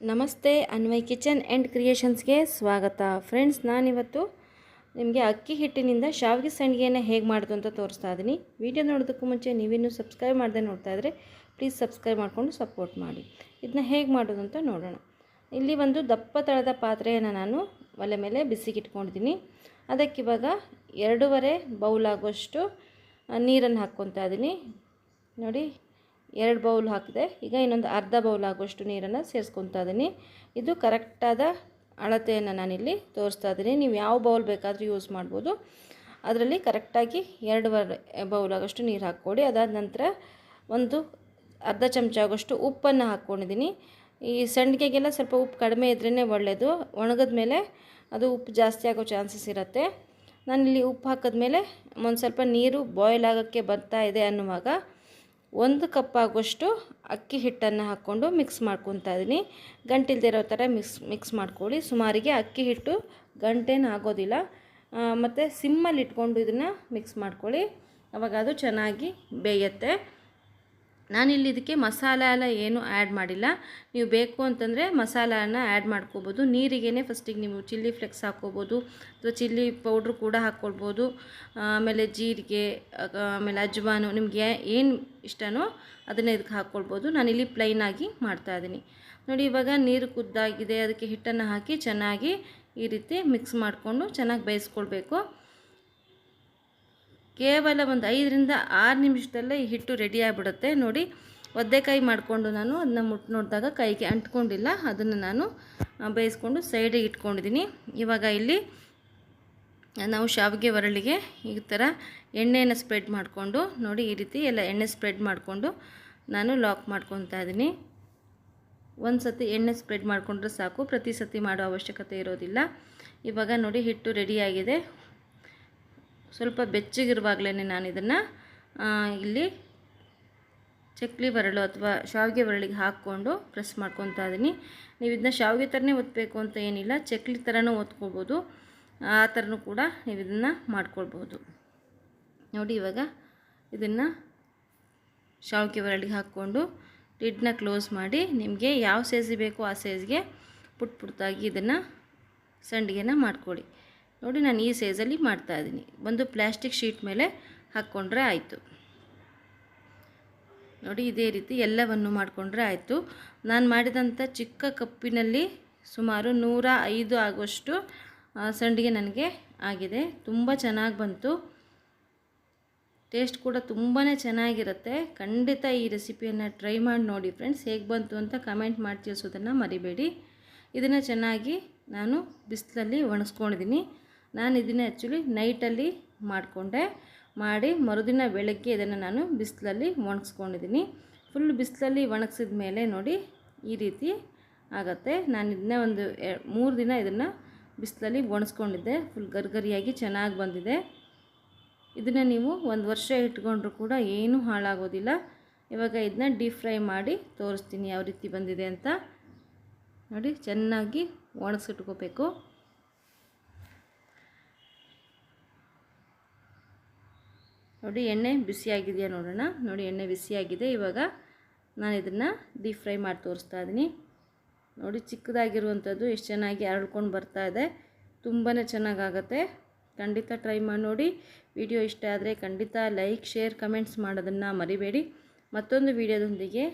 ನಮಸ್ತೆ, Anvay kitchen and ಕ್ರಿಯೇಷನ್ಸ್ಗೆ ಸ್ವಾಗತ. Friends, ನಾನಿವತ್ತು ನಿಮಗೆ ಅಕ್ಕಿ ಹಿಟ್ಟಿನಿಂದ ಶಾವಿಗೆ ಸಂಡಿಗೆಯನ್ನು ಹೇಗೆ ಮಾಡೋದು ಅಂತ ತೋರಿಸ್ತಾ ಇದ್ದೀನಿ ವಿಡಿಯೋ ನೋಡೋದಕ್ಕೂ ಮುಂಚೆ ನೀವಿನ್ನೂ ಸಬ್ಸ್ಕ್ರೈಬ್ ಮಾಡದೆ ನೋಡ್ತಾ ಇದ್ದರೆ ಪ್ಲೀಸ್ ಸಬ್ಸ್ಕ್ರೈಬ್ ಮಾಡಿಕೊಂಡು ಸಪೋರ್ಟ್ ಮಾಡಿ. ಇದನ್ನ ಹೇಗೆ ಮಾಡೋದು ಅಂತ ನೋಡೋಣ. ಇಲ್ಲಿ ಒಂದು ದಪ್ಪ ತಳದ ಪಾತ್ರೆಯನ್ನು ನಾನು ಒಲೆ ಮೇಲೆ ಬಿಸಿಗೆ ಇಟ್ಕೊಂಡಿದ್ದೀನಿ ಅದಕ್ಕೆ ಇವಾಗ ಎರಡೂವರೆ ಬೌಲ್ ಆಗೋಷ್ಟು ನೀರನ್ನು ಹಾಕ್ಕೊತಾ ಇದ್ದೀನಿ ನೋಡಿ ಎರಡು ಬೌಲ್ ಹಾಕಿದೆ. ಈಗ ಇನ್ನೊಂದು ಅರ್ಧ ಬೌಲ್ ಆಗುವಷ್ಟು ನೀರನ್ನು ಸೇರಿಸ್ಕೊತಾ ಇದ್ದೀನಿ ಇದು ಕರೆಕ್ಟಾದ ಅಳತೆಯನ್ನು ನಾನಿಲ್ಲಿ ತೋರಿಸ್ತಾ ಇದ್ದೀನಿ ನೀವು ಯಾವ ಬೌಲ್ ಬೇಕಾದರೂ ಯೂಸ್ ಮಾಡ್ಬೋದು. ಅದರಲ್ಲಿ ಕರೆಕ್ಟಾಗಿ ಎರಡೂವರೆ ಬೌಲ್ ಆಗೋಷ್ಟು ನೀರು ಹಾಕ್ಕೊಡಿ. ಅದಾದ ನಂತರ ಒಂದು ಅರ್ಧ ಚಮಚ ಆಗೋಷ್ಟು ಉಪ್ಪನ್ನು ಹಾಕ್ಕೊಂಡಿದ್ದೀನಿ ಈ ಸಂಡಿಗೆಗೆಲ್ಲ ಸ್ವಲ್ಪ ಉಪ್ಪು ಕಡಿಮೆ ಇದ್ರೇ ಒಳ್ಳೆಯದು ಒಣಗಿದ ಮೇಲೆ ಅದು ಉಪ್ಪು ಜಾಸ್ತಿ ಆಗೋ ಚಾನ್ಸಸ್ ಇರುತ್ತೆ. ನಾನಿಲ್ಲಿ ಉಪ್ಪು ಹಾಕಿದ್ಮೇಲೆ ಒಂದು ಸ್ವಲ್ಪ ನೀರು ಬಾಯ್ಲ್ ಆಗೋಕ್ಕೆ ಬರ್ತಾ ಇದೆ ಅನ್ನುವಾಗ ಒಂದು ಕಪ್ ಆಗುವಷ್ಟು ಅಕ್ಕಿ ಹಿಟ್ಟನ್ನು ಹಾಕ್ಕೊಂಡು ಮಿಕ್ಸ್ ಮಾಡ್ಕೊತಾ ಇದ್ದೀನಿ. ಗಂಟಿಲ್ದೇ ಇರೋ ಥರ ಮಿಕ್ಸ್ ಮಿಕ್ಸ್ ಮಾಡ್ಕೊಳ್ಳಿ. ಸುಮಾರಿಗೆ ಅಕ್ಕಿ ಹಿಟ್ಟು ಗಂಟೇನು ಆಗೋದಿಲ್ಲ. ಮತ್ತು ಸಿಮ್ಮಲ್ಲಿ ಇಟ್ಕೊಂಡು ಇದನ್ನು ಮಿಕ್ಸ್ ಮಾಡ್ಕೊಳ್ಳಿ. ಅವಾಗ ಅದು ಚೆನ್ನಾಗಿ ಬೇಯುತ್ತೆ. ನಾನಿಲ್ಲಿ ಇದಕ್ಕೆ ಮಸಾಲ ಎಲ್ಲ ಏನೂ ಆ್ಯಡ್ ಮಾಡಿಲ್ಲ. ನೀವು ಬೇಕು ಅಂತಂದರೆ ಮಸಾಲಾನ ಆ್ಯಡ್ ಮಾಡ್ಕೋಬೋದು. ನೀರಿಗೇ ಫಸ್ಟಿಗೆ ನೀವು ಚಿಲ್ಲಿ ಫ್ಲೆಕ್ಸ್ ಹಾಕ್ಕೋಬೋದು ಅಥವಾ ಚಿಲ್ಲಿ ಪೌಡ್ರ್ ಕೂಡ ಹಾಕ್ಕೊಳ್ಬೋದು ಆಮೇಲೆ ಜೀರಿಗೆ, ಆಮೇಲೆ ಅಜ್ವಾನು ನಿಮಗೆ ಏನು ಇಷ್ಟನೋ ಅದನ್ನೇ ಇದಕ್ಕೆ ಹಾಕ್ಕೊಳ್ಬೋದು ನಾನಿಲ್ಲಿ ಪ್ಲೈನಾಗಿ ಮಾಡ್ತಾಯಿದ್ದೀನಿ ನೋಡಿ ಇವಾಗ ನೀರು ಕುದ್ದಾಗಿದೆ. ಅದಕ್ಕೆ ಹಿಟ್ಟನ್ನು ಹಾಕಿ ಚೆನ್ನಾಗಿ ಈ ರೀತಿ ಮಿಕ್ಸ್ ಮಾಡಿಕೊಂಡು ಚೆನ್ನಾಗಿ ಬೇಯಿಸ್ಕೊಳ್ಬೇಕು. ಕೇವಲ ಒಂದು ಐದರಿಂದ ಆರು ನಿಮಿಷದಲ್ಲೇ ಈ ಹಿಟ್ಟು ರೆಡಿ ಆಗಿಬಿಡುತ್ತೆ. ನೋಡಿ, ಒದ್ದೆಕಾಯಿ ಮಾಡಿಕೊಂಡು ನಾನು ಅದನ್ನ ಮುಟ್ಟು ನೋಡಿದಾಗ ಕೈಗೆ ಅಂಟ್ಕೊಂಡಿಲ್ಲ. ಅದನ್ನು ನಾನು ಬೇಯಿಸ್ಕೊಂಡು ಸೈಡಿಗೆ ಇಟ್ಕೊಂಡಿದ್ದೀನಿ. ಇವಾಗ ಇಲ್ಲಿ ನಾವು ಶಾವಿಗೆ ಒರಳಿಗೆ ಈ ಥರ ಎಣ್ಣೆಯನ್ನು ಸ್ಪ್ರೆಡ್ ಮಾಡಿಕೊಂಡು, ನೋಡಿ ಈ ರೀತಿ ಎಲ್ಲ ಎಣ್ಣೆ ಸ್ಪ್ರೆಡ್ ಮಾಡಿಕೊಂಡು ನಾನು ಲಾಕ್ ಮಾಡ್ಕೊತಾ ಇದ್ದೀನಿ. ಒಂದು ಸತಿ ಎಣ್ಣೆ ಸ್ಪ್ರೆಡ್ ಮಾಡಿಕೊಂಡ್ರೆ ಸಾಕು. ಪ್ರತಿ ಸತಿ ಮಾಡೋ ಅವಶ್ಯಕತೆ ಇರೋದಿಲ್ಲ. ಇವಾಗ ನೋಡಿ ಹಿಟ್ಟು ರೆಡಿಯಾಗಿದೆ ಸ್ವಲ್ಪ ಬೆಚ್ಚಗಿರುವಾಗಲೇ ನಾನು ಇದನ್ನು ಇಲ್ಲಿ ಚಕ್ಲಿ ಬರಳು ಅಥವಾ ಶಾವಿಗೆ ಬರಳಿಗೆ ಹಾಕ್ಕೊಂಡು ಪ್ರೆಸ್ ಮಾಡ್ಕೊತಾ ಇದ್ದೀನಿ ನೀವು ಇದನ್ನ ಶಾವಿಗೆ ಥರನೇ ಒತ್ತಬೇಕು ಅಂತ ಏನಿಲ್ಲ, ಚಕ್ಲಿ ಥರನೂ ಒತ್ಕೋಬೋದು. ಆ ಥರನೂ ಕೂಡ ನೀವು ಇದನ್ನು ಮಾಡ್ಕೊಳ್ಬೋದು. ನೋಡಿ ಇವಾಗ ಇದನ್ನು ಶಾವಿಗೆ ಬರಳಿಗೆ ಹಾಕ್ಕೊಂಡು ಲಿಡ್ನ ಕ್ಲೋಸ್ ಮಾಡಿ ನಿಮಗೆ ಯಾವ ಸೈಜ್ ಬೇಕೋ ಆ ಸೈಜ್ಗೆ ಪುಟ್ ಪುಟ್ಟಾಗಿ ಇದನ್ನು ಸಂಡಿಗೆನ ಮಾಡ್ಕೊಳ್ಳಿ ನೋಡಿ, ನಾನು ಈ ಸೈಜಲ್ಲಿ ಮಾಡ್ತಾಯಿದ್ದೀನಿ ಒಂದು ಪ್ಲ್ಯಾಸ್ಟಿಕ್ ಶೀಟ್ ಮೇಲೆ ಹಾಕ್ಕೊಂಡ್ರೆ ಆಯಿತು. ನೋಡಿ, ಇದೇ ರೀತಿ ಎಲ್ಲವನ್ನು ಮಾಡಿಕೊಂಡ್ರೆ ಆಯಿತು. ನಾನು ಮಾಡಿದಂಥ ಚಿಕ್ಕ ಕಪ್ಪಿನಲ್ಲಿ ಸುಮಾರು ನೂರ ಐದು ಆಗುವಷ್ಟು ಸಂಡಿಗೆ ನನಗೆ ಆಗಿದೆ. ತುಂಬ ಚೆನ್ನಾಗಿ ಬಂತು. ಟೇಸ್ಟ್ ಕೂಡ ತುಂಬಾ ಚೆನ್ನಾಗಿರುತ್ತೆ. ಖಂಡಿತ ಈ ರೆಸಿಪಿಯನ್ನು ಟ್ರೈ ಮಾಡಿ ನೋಡಿ ಫ್ರೆಂಡ್ಸ್ ಹೇಗೆ ಬಂತು ಅಂತ ಕಮೆಂಟ್ ಮಾಡಿ ತಿಳಿಸೋದನ್ನು ಮರಿಬೇಡಿ. ಇದನ್ನು ಚೆನ್ನಾಗಿ ನಾನು ಬಿಸಿಲಲ್ಲಿ ಒಣಗಿಸ್ಕೊಂಡಿದ್ದೀನಿ. ನಾನು ಇದನ್ನು ಆ್ಯಕ್ಚುಲಿ ನೈಟಲ್ಲಿ ಮಾಡಿಕೊಂಡೆ. ಮಾಡಿ ಮರುದಿನ ಬೆಳಗ್ಗೆ ಇದನ್ನು ನಾನು ಬಿಸಿಲಲ್ಲಿ ಒಣಗಿಸ್ಕೊಂಡಿದ್ದೀನಿ. ಫುಲ್ ಬಿಸಿಲಲ್ಲಿ ಒಣಗಿಸಿದ ಮೇಲೆ ನೋಡಿ ಈ ರೀತಿ ಆಗುತ್ತೆ. ನಾನು ಇದನ್ನೇ ಒಂದು ಮೂರು ದಿನ ಇದನ್ನು ಬಿಸಿಲಲ್ಲಿ ಒಣಸ್ಕೊಂಡಿದ್ದೆ ಫುಲ್ ಗರ್ಗರಿಯಾಗಿ ಚೆನ್ನಾಗಿ ಬಂದಿದೆ. ಇದನ್ನು ನೀವು ಒಂದು ವರ್ಷ ಇಟ್ಕೊಂಡ್ರೂ ಕೂಡ ಏನೂ ಹಾಳಾಗೋದಿಲ್ಲ. ಇವಾಗ ಇದನ್ನ ಡೀಪ್ ಫ್ರೈ ಮಾಡಿ ತೋರಿಸ್ತೀನಿ ಯಾವ ರೀತಿ ಬಂದಿದೆ ಅಂತ. ನೋಡಿ ಚೆನ್ನಾಗಿ ಒಣಗಿಸಿಟ್ಕೋಬೇಕು. ನೋಡಿ, ಎಣ್ಣೆ ಬಿಸಿಯಾಗಿದೆಯಾ ನೋಡೋಣ. ನೋಡಿ, ಎಣ್ಣೆ ಬಿಸಿಯಾಗಿದೆ. ಇವಾಗ ನಾನು ಇದನ್ನು ಡೀಪ್ ಫ್ರೈ ಮಾಡಿ ತೋರಿಸ್ತಾ ಇದ್ದೀನಿ ನೋಡಿ, ಚಿಕ್ಕದಾಗಿರುವಂಥದ್ದು, ಎಷ್ಟು ಚೆನ್ನಾಗಿ ಅರಳ್ಕೊಂಡು ಬರ್ತಾ ಇದೆ. ತುಂಬಾ ಚೆನ್ನಾಗಾಗತ್ತೆ. ಖಂಡಿತ ಟ್ರೈ ಮಾಡಿ ನೋಡಿ ವಿಡಿಯೋ ಇಷ್ಟ ಆದರೆ ಖಂಡಿತ ಲೈಕ್ ಶೇರ್ ಕಮೆಂಟ್ಸ್ ಮಾಡೋದನ್ನು ಮರಿಬೇಡಿ. ಮತ್ತೊಂದು ವಿಡಿಯೋದೊಂದಿಗೆ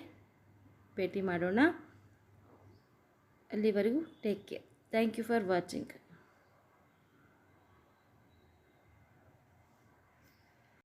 ಭೇಟಿ ಮಾಡೋಣ. ಅಲ್ಲಿವರೆಗೂ take care thank you for watching